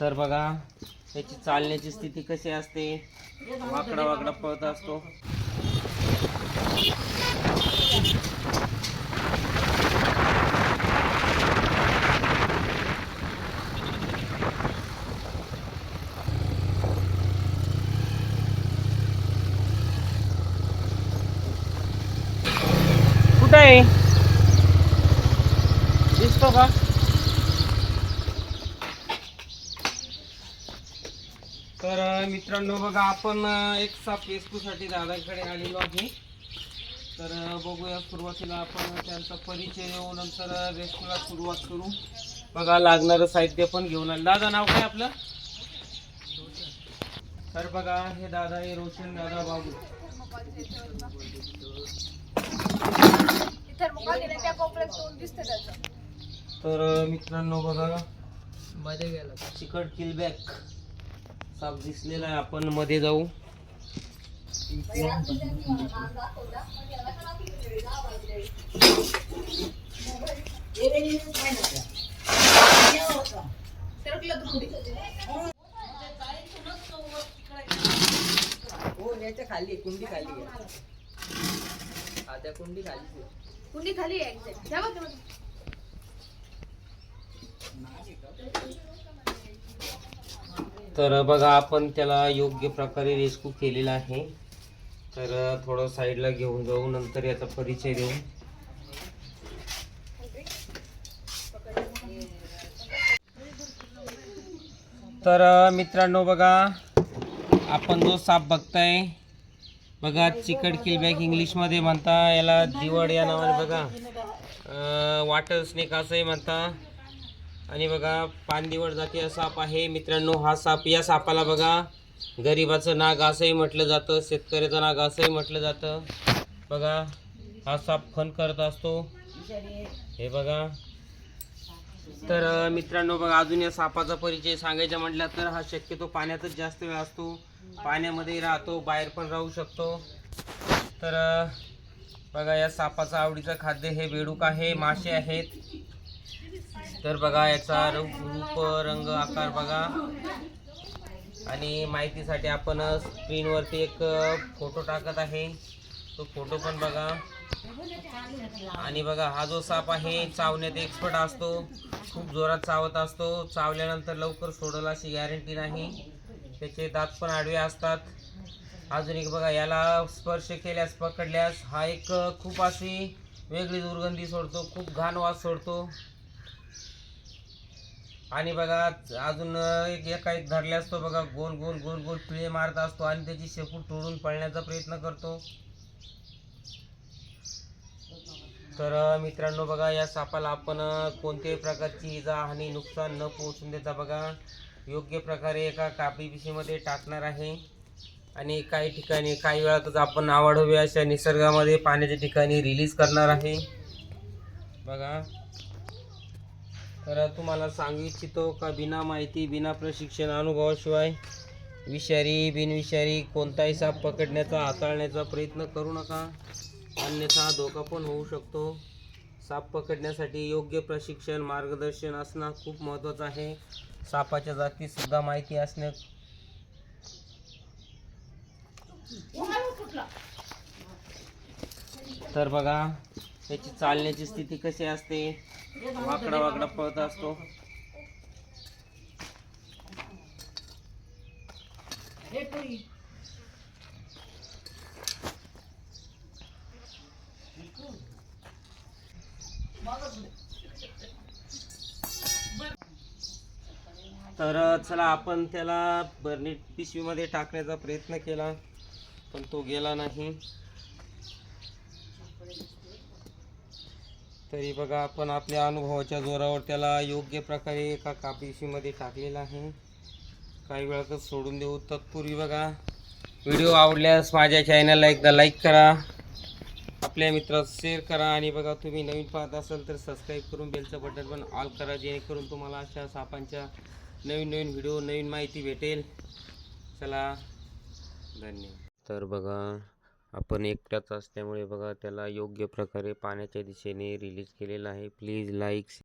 तर बघा त्याची चालण्याची स्थिती कशी असते? वाकडा वाकडा पळत असतो. कुठं आहे? दिसतो का? तर मित्रांनो बघा आपण एक साप रेस्क्यूसाठी दादांकडे आलेलो आहे. तर बघूया सुरुवातीला आपण त्यांचा परिचय येऊ नंतर रेस्क्यूला सुरुवात करू. बघा लागणारं साहित्य पण घेऊन आलं. दादा नाव काय आपलं? तर बघा हे दादा हे रोशन दादा बाबू. तर मित्रांनो बघा. मध्ये गेला चिकट किलबॅक. साप दिसलेला आहे. आपण मध्ये जाऊ. हो याच्या खाली कुंडी खाली आहे. हा कुंडी खाली आहे. कुंडी खाली आहे. तर बघा आपण त्याला योग्य प्रकारे रेस्क्यू केलेला आहे. तर थोडं साईडला घेऊन जाऊ नंतर याचा परिचय देऊ. तर मित्रांनो बघा आपण जो साप बघताय बघा चिकट किलबॅक इंग्लिशमध्ये म्हणता याला दिवड या नावाने बघा. वाटर स्नेक असंही म्हणता. आणि बघा पानदिवड जातीय साप आहे. मित्रांनो हा साप या सापाला बघा. गरिबाचं नाग असंही म्हटलं जातं. शेतकऱ्याचं नाग असंही म्हटलं जातं. बघा हा साप फन करत असतो. हे बघा. तर मित्रांनो बघा अजून या सापाचा परिचय सांगायचा म्हटला तर हा शक्यतो पाण्यातच जास्त वेळ असतो. पाण्यामध्ये राहतो बाहेर पण राहू शकतो. तर बघा या सापाचं आवडीचं खाद्य हे बेडूक आहे मासे आहेत. तर बघा याचा रु- रूप रंग आकार बघा. आणि माहितीसाठी आपण स्क्रीनवरती एक फोटो टाकत आहे. तो फोटो पण बघा. आणि बघा हा जो साप आहे चावण्यात एक्सपर्ट असतो. खूप जोरात चावत असतो. चावल्यानंतर लवकर सोडल अशी गॅरंटी नाही. त्याचे दात पण आडवे असतात. अजून एक बघा याला स्पर्श केल्यास पकडल्यास हा एक खूप अशी वेगळी दुर्गंधी सोडतो. खूप घाण वास सोडतो. आणि बघा अजून एक एका एक धरले असतो बघा गोल गोल गोल गोल पिळे मारत असतो आणि त्याची शेपूट तोडून पळण्याचा प्रयत्न करतो. तर मित्रांनो बघा या सापाला आपण कोणत्याही प्रकारची इजा हानी नुकसान न पोहोचून देता बघा योग्य प्रकारे एका कापडी पिशीमध्ये टाकणार आहे. आणि काही ठिकाणी काही वेळातच आपण आवड हवी अशा निसर्गामध्ये पाण्याच्या ठिकाणी रिलीज करणार आहे. बघा. तर तुम्हाला सांगू इच्छितो का बिना माहिती बिना प्रशिक्षण अनुभवाशिवाय विषारी बिनविषारी कोणताही साप पकडण्याचा हाताळण्याचा प्रयत्न करू नका. अन्यथा धोका पण होऊ शकतो. साप पकडण्यासाठी योग्य प्रशिक्षण मार्गदर्शन असणं खूप महत्त्वाचं आहे. सापाच्या जातीसुद्धा माहिती असणे तर बघा त्याची चालण्याची स्थिती कशी असते? वाकडा वाकडा पळत असतो. तर चला आपण त्याला बर्नीट पिशवीमध्ये टाकण्याचा प्रयत्न केला पण तो गेला नाही. तरी बघा आपण आपल्या अनुभवाच्या जोरावर त्याला योग्य प्रकारे एका कापिशीमध्ये टाकलेला आहे. काही वेळातच सोडून देऊ. तत्पूर्वी बघा व्हिडिओ आवडल्यास माझ्या चॅनलला एकदा लाईक करा. आपल्या मित्रात शेअर करा. आणि बघा तुम्ही नवीन पाहत असाल तर सबस्क्राईब करून बेलचं बटन पण ऑल करा. जेणेकरून तुम्हाला अशा सापांच्या नवीन नवीन व्हिडिओ नवीन माहिती भेटेल. चला धन्यवाद. तर बघा आपण एकटाच असल्यामुळे बघा त्याला योग्य प्रकारे पाण्याच्या दिशेने रिलीज केलेलं आहे. Please like